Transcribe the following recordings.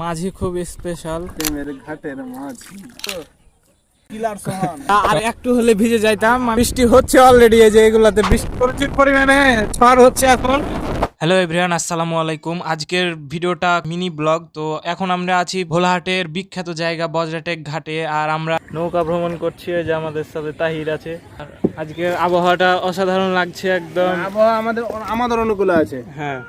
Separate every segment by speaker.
Speaker 1: মাঝি খুব স্পেশাল
Speaker 2: প্রেমের ঘাটের মাঝি।
Speaker 1: আর একটু হলে ভিজে যাইতাম। বৃষ্টি হচ্ছে অলরেডি এই যে এগুলাতে বৃষ্টি। প্রচুর পরিমাণে ঝড় হচ্ছে এখন। হ্যালো এভরিওয়ান আসসালামু আলাইকুম। আজকের ভিডিওটা মিনি ব্লগ তো এখন আমরা আছি ভোলাহাটের বিখ্যাত জায়গা বজরাটেক ঘাটে। আর আমরা নৌকা ভ্রমণ করছি এই যে আমাদের সাথে তাহির আছে। আর আজকের আবহাওয়াটা অসাধারণ লাগছে একদম।
Speaker 2: আবহাওয়া আমাদের আমাদের অনুকূলে আছে।
Speaker 1: হ্যাঁ।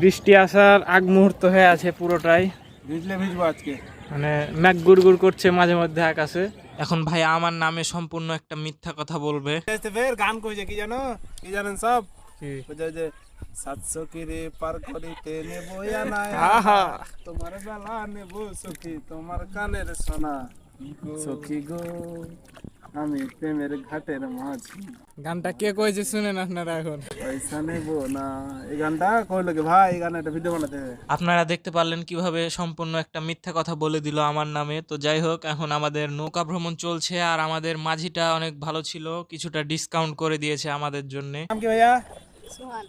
Speaker 1: বৃষ্টি আসার আগ মুহূর্ত হয়ে আছে পুরোটাই।
Speaker 2: ভিজলে ভিজবো আজকে।
Speaker 1: মানে ম্যাক গুড় গুড় করছে মাঝে মধ্যে আকাশে। এখন ভাই আমার নামে সম্পূর্ণ একটা মিথ্যা কথা বলবে।
Speaker 2: ফের গান কইছে কি জানো? কি জানেন সব? বুঝে যে সাতশো কিরে পার করিতে নেব
Speaker 1: আহা।
Speaker 2: তোমার বেলা নেব সখী তোমার কানের সোনা। সখী গো আমি প্রেমের ঘাটের মাঝি।
Speaker 1: গানটা কে কয়েছে শুনেন আপনারা এখন?
Speaker 2: পয়সা নেব না। এই গানটা কইলো কি ভাই? এই গানে একটা ভিডিও বানাতে হবে।
Speaker 1: আপনারা দেখতে পারলেন কীভাবে সম্পূর্ণ একটা মিথ্যা কথা বলে দিল আমার নামে। তো যাই হোক এখন আমাদের নৌকা ভ্রমণ চলছে আর আমাদের মাঝিটা অনেক ভালো ছিল। কিছুটা ডিসকাউন্ট করে দিয়েছে আমাদের জন্য।
Speaker 2: নাম কি ভাইয়া? সোহান।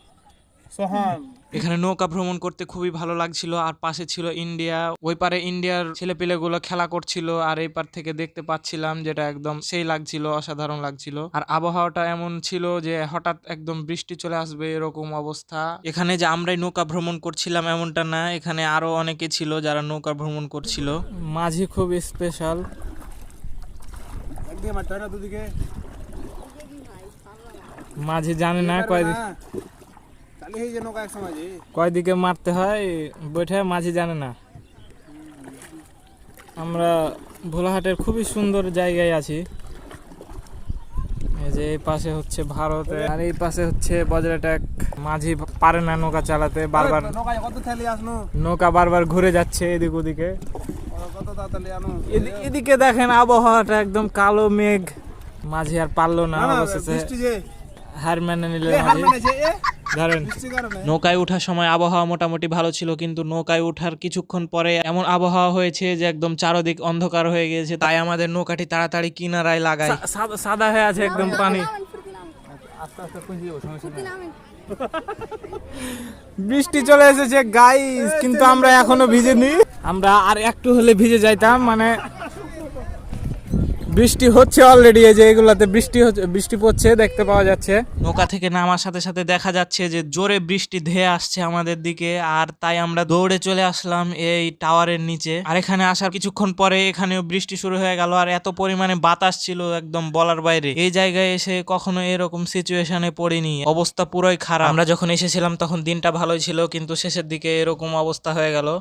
Speaker 1: এখানে নৌকা ভ্রমণ করতে খুবই ভালো লাগছিল। আর পাশে ছিল ইন্ডিয়া। ওই পারে ইন্ডিয়ার ছেলেপিলেগুলো খেলা করছিল। আর এই পার থেকে দেখতে পাচ্ছিলাম যেটা একদম সেই লাগছিল অসাধারণ লাগছিল। আর আবহাওয়াটা এমন ছিল যে হঠাৎ একদম বৃষ্টি চলে আসবে এরকম অবস্থা। এখানে যে আমরাই নৌকা ভ্রমণ করছিলাম এমনটা না। এখানে আরও অনেকে ছিল যারা নৌকা ভ্রমণ করছিল। মাঝি খুব স্পেশাল মাঝি জানে না কয়দিন কয়দিকে মারতে হয় বৈঠে মাঝি জানে না। আমরা ভোলাহাটের খুবই সুন্দর জায়গায় আছি। এই যে এই পাশে হচ্ছে ভারত আর এই পাশে হচ্ছে বজরাটাক মাঝি পারে না নৌকা চালাতে বারবার
Speaker 2: নৌকা
Speaker 1: বারবার ঘুরে যাচ্ছে এদিক ওদিকে। এদিকে দেখেন আবহাওয়াটা একদম কালো মেঘ। মাঝি আর পারল না অবশেষে। হার মেনে নিলে মাঝি। ধরেন নৌকায় ওঠার সময় আবহাওয়া মোটামুটি ভালো ছিল কিন্তু নৌকায় ওঠার কিছুক্ষণ পরে এমন আবহাওয়া হয়েছে যে একদম চারদিক অন্ধকার হয়ে গেছে তাই আমাদের নৌকাটি তাড়াতাড়ি কিনারায় লাগায়। সাদা হয়ে আছে একদম পানি। বৃষ্টি চলে এসেছে গাইস কিন্তু আমরা এখনও ভিজেনি আমরা আর একটু হলে ভিজে যাইতাম মানে বৃষ্টি হচ্ছে অলরেডি এই যে এগুলাতে বৃষ্টি হচ্ছে, বৃষ্টি পড়ছে, দেখতে পাওয়া যাচ্ছে। নৌকা থেকে নামার সাথে সাথে দেখা যাচ্ছে যে জোরে বৃষ্টি ধেয়ে আসছে আমাদের দিকে, আর তাই আমরা দৌড়ে চলে আসলাম এই টাওয়ারের নিচে। আর এখানে আসার কিছুক্ষণ পরে এখানেও বৃষ্টি শুরু হয়ে গেল, আর এত পরিমাণে বাতাস ছিল একদম বলার বাইরে। এই জায়গায় এসে কখনো এরকম সিচুয়েশনে পড়িনি, অবস্থা পুরোই খারাপ। আমরা যখন এসেছিলাম তখন দিনটা ভালোই ছিল, কিন্তু শেষের দিকে এরকম অবস্থা হয়ে গেল।